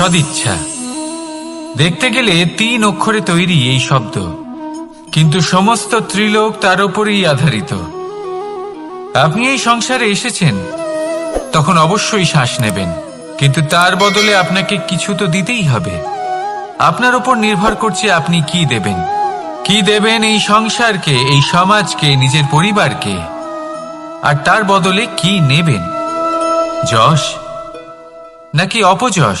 সদিচ্ছা। দেখতে গেলে তিন অক্ষরে তৈরি এই শব্দ, কিন্তু সমস্ত ত্রিলোক তার উপরেই আধারিত। আপনি এই সংসারে এসেছেন, তখন অবশ্যই শ্বাস নেবেন, কিন্তু তার বদলে আপনাকে কিছু তো দিতেই হবে। আপনার উপর নির্ভর করছে আপনি কি দেবেন। কি দেবেন এই সংসারকে, এই সমাজকে, নিজের পরিবারকে? আর তার বদলে কি নেবেন? যশ? নাকি অপযশ?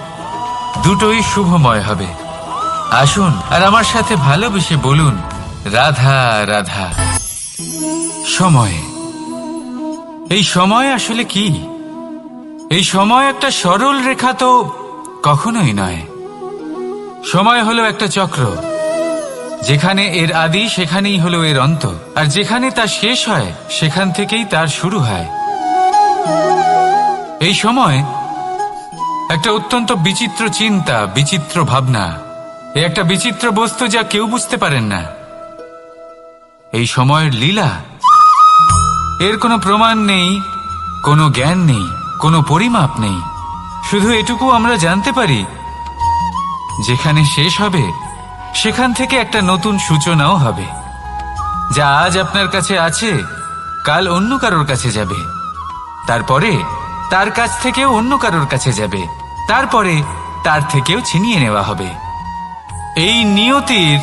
দুটোই শুভময় হবে। আসুন, আর আমার সাথে ভালোবেসে বলুন, রাধা রাধা। সময়। এই সময় আসলে কি? এই সময় একটা সরল রেখা তো কখনোই নয়। সময় হলো একটা চক্র। যেখানে এর আদি, সেখানেই হলো এর অন্ত। আর যেখানে তা শেষ হয়, সেখান থেকেই তার শুরু হয়। এই সময় একটা অত্যন্ত বিচিত্র চিন্তা, বিচিত্র ভাবনা। এ একটা বিচিত্র বস্তু যা কেউ বুঝতে পারেন না। এই সময়ের লীলা, এর কোনো প্রমাণ নেই, কোনো জ্ঞান নেই, কোনো পরিমাপ নেই। শুধু এটুকু আমরা জানতে পারি, যেখানে শেষ হবে, সেখান থেকে একটা নতুন সূচনাও হবে, যা আজ আপনার কাছে আছে, কাল অন্য কারোর কাছে যাবে। তারপরে, তার কাছ থেকেও অন্য কারোর কাছে যাবে। তারপরে তার থেকেও ছিনিয়ে নেওয়া হবে। এই নিয়তির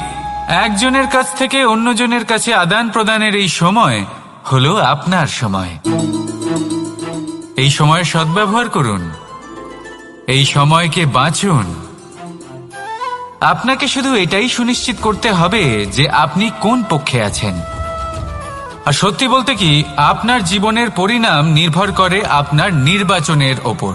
একজনের কাছ থেকে অন্যজনের কাছে আদান প্রদানের এই সময় হলো আপনার সময়। এই সময়ের সদ্ব্যবহার করুন। এই সময়কে বাঁচুন। আপনাকে শুধু এটাই সুনিশ্চিত করতে হবে যে আপনি কোন পক্ষে আছেন। আর সত্যি বলতে কি, আপনার জীবনের পরিণাম নির্ভর করে আপনার নির্বাচনের ওপর।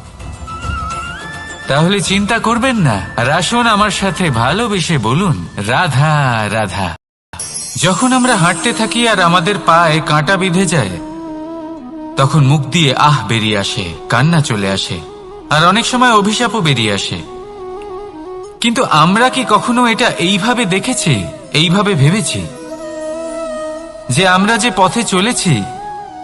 তাহলে চিন্তা করবেন না। আর আসুন আমার সাথে ভালোবেসে বলুন, রাধা রাধা। যখন আমরা হাঁটতে থাকি আর আমাদের পায়ে কাঁটা বিঁধে যায়, তখন মুখ দিয়ে আহ বেরিয়ে আসে, কান্না চলে আসে, আর অনেক সময় অভিশাপও বেরিয়ে আসে। কিন্তু আমরা কি কখনো এটা এইভাবে দেখেছি, এইভাবে ভেবেছি? যে আমরা যে পথে চলেছি,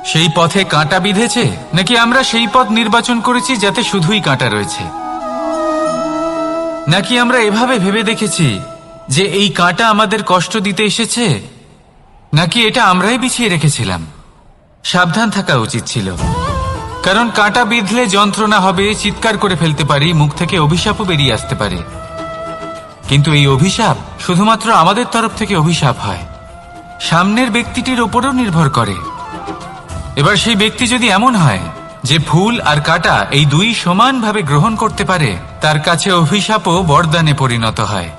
সেই পথে কাঁটা বিঁধেছে, নাকি আমরা সেই পথ নির্বাচন করেছি যাতে শুধুই কাঁটা রয়েছে? নাকি আমরা এভাবে ভেবে দেখেছি যে এই কাঁটা আমাদের কষ্ট দিতে এসেছে? নাকি এটা আমরাই বিছিয়ে রেখেছিলাম? সাবধান থাকা উচিত ছিল। কারণ কাঁটা বিঁধলে যন্ত্রণা হবে, চিৎকার করে ফেলতে পারি, মুখ থেকে অভিশাপও বেরিয়ে আসতে পারে। কিন্তু এই অভিশাপ শুধুমাত্র আমাদের তরফ থেকে অভিশাপ হয়। সামনের ব্যক্তিটির ওপরও নির্ভর করে। এবার সেই ব্যক্তি যদি এমন হয় যে ফুল আর কাটা এই দুই সমানভাবে গ্রহণ করতে পারে, তার কাছে অভিশাপও বরদানে পরিণত হয়।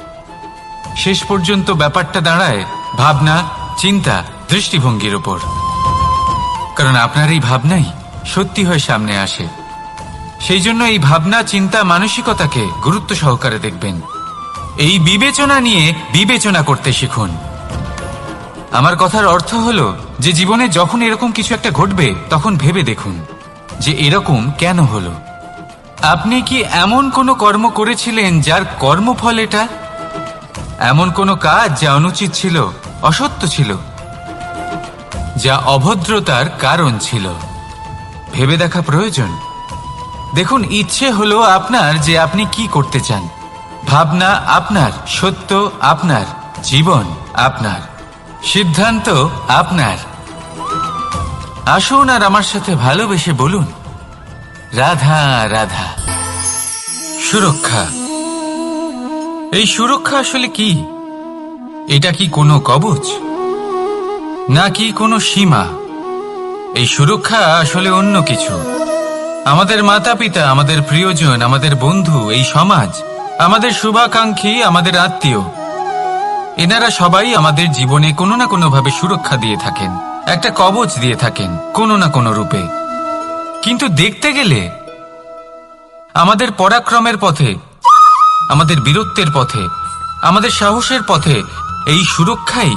শেষ পর্যন্ত ব্যাপারটা দাঁড়ায় ভাবনা, চিন্তা, দৃষ্টিভঙ্গির ওপর কারণ আপনার এই ভাবনাই সত্যি হয়ে সামনে আসে। সেই জন্য এই ভাবনা, চিন্তা, মানসিকতাকে গুরুত্ব সহকারে দেখবেন। এই বিবেচনা নিয়ে বিবেচনা করতে শিখুন। আমার কথার অর্থ হলো যে জীবনে যখন এরকম কিছু একটা ঘটবে, তখন ভেবে দেখুন। যে এরকম কেন হলো? আপনি কি এমন কোনো কর্ম করেছিলেন যার কর্মফল এটা? এমন কোনো কাজ যা অনুচিত ছিল, অসত্য ছিল? যা অভদ্রতার কারণ ছিল? ভেবে দেখা প্রয়োজন। দেখুন, ইচ্ছে হলো আপনার যে আপনি কি করতে চান। ভাবনা আপনার, সত্য আপনার, জীবন আপনার, সিদ্ধান্ত আপনার। আসুন আর আমার সাথে ভালোবেসে বলুন। রাধা রাধা। সুরক্ষা। এই সুরক্ষা আসলে কি? এটা কি কোনো কবচ? নাকি কোনো সীমা? এই সুরক্ষা আসলে অন্য কিছু। আমাদের মাতা পিতা আমাদের প্রিয়জন, আমাদের বন্ধু, এই সমাজ, আমাদের শুভাকাঙ্ক্ষী, আমাদের আত্মীয়, এনারা সবাই আমাদের জীবনে কোনো না কোনোভাবে সুরক্ষা দিয়ে থাকেন। একটা কবচ দিয়ে থাকেন, কোনো না কোনো রূপে। কিন্তু দেখতে গেলে আমাদের পরাক্রমের পথে, আমাদের বীরত্বের পথে, আমাদের সাহসের পথে এই সুরক্ষাই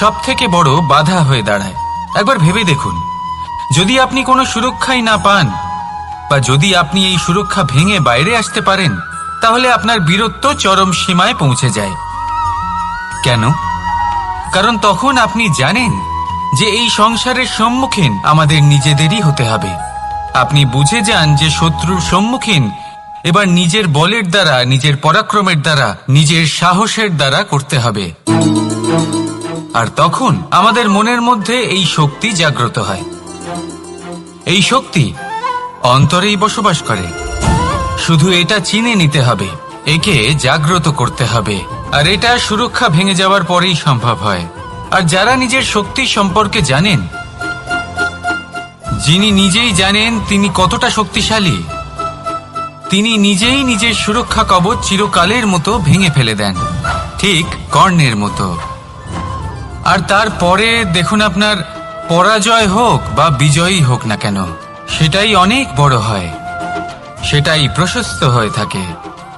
সব থেকে বড় বাধা হয়ে দাঁড়ায়। একবার ভেবে দেখুন, যদি আপনি কোনো সুরক্ষাই না পান, বা যদি আপনি এই সুরক্ষা ভেঙে বাইরে আসতে পারেন, তাহলে আপনার বীরত্ব চরম সীমায় পৌঁছে যায়। কেন? কারণ তখন আপনি জানেন যে এই সংসারের সম্মুখীন আমাদের নিজেদেরই হতে হবে। আপনি বুঝে যান যে শত্রুর সম্মুখীন এবার নিজের বলের দ্বারা, নিজের পরাক্রমের দ্বারা, নিজের সাহসের দ্বারা করতে হবে। আর তখন আমাদের মনের মধ্যে এই শক্তি জাগ্রত হয়। এই শক্তি অন্তরেই বসবাস করে। শুধু এটা চিনে নিতে হবে, একে জাগ্রত করতে হবে। আর এটা সুরক্ষা ভেঙে যাওয়ার পরেই সম্ভব হয়। আর যারা নিজের শক্তি সম্পর্কে জানেন, যিনি নিজেই জানেন তিনি কতটা শক্তিশালী, তিনি নিজেই নিজের সুরক্ষা কবচ চিরকালের মতো ভেঙে ফেলে দেন, ঠিক কর্ণের মতো। আর তারপরে দেখুন আপনার পরাজয় হোক বা বিজয়ী হোক না কেন, সেটাই অনেক বড় হয়, সেটাই প্রশস্ত হয়ে থাকে।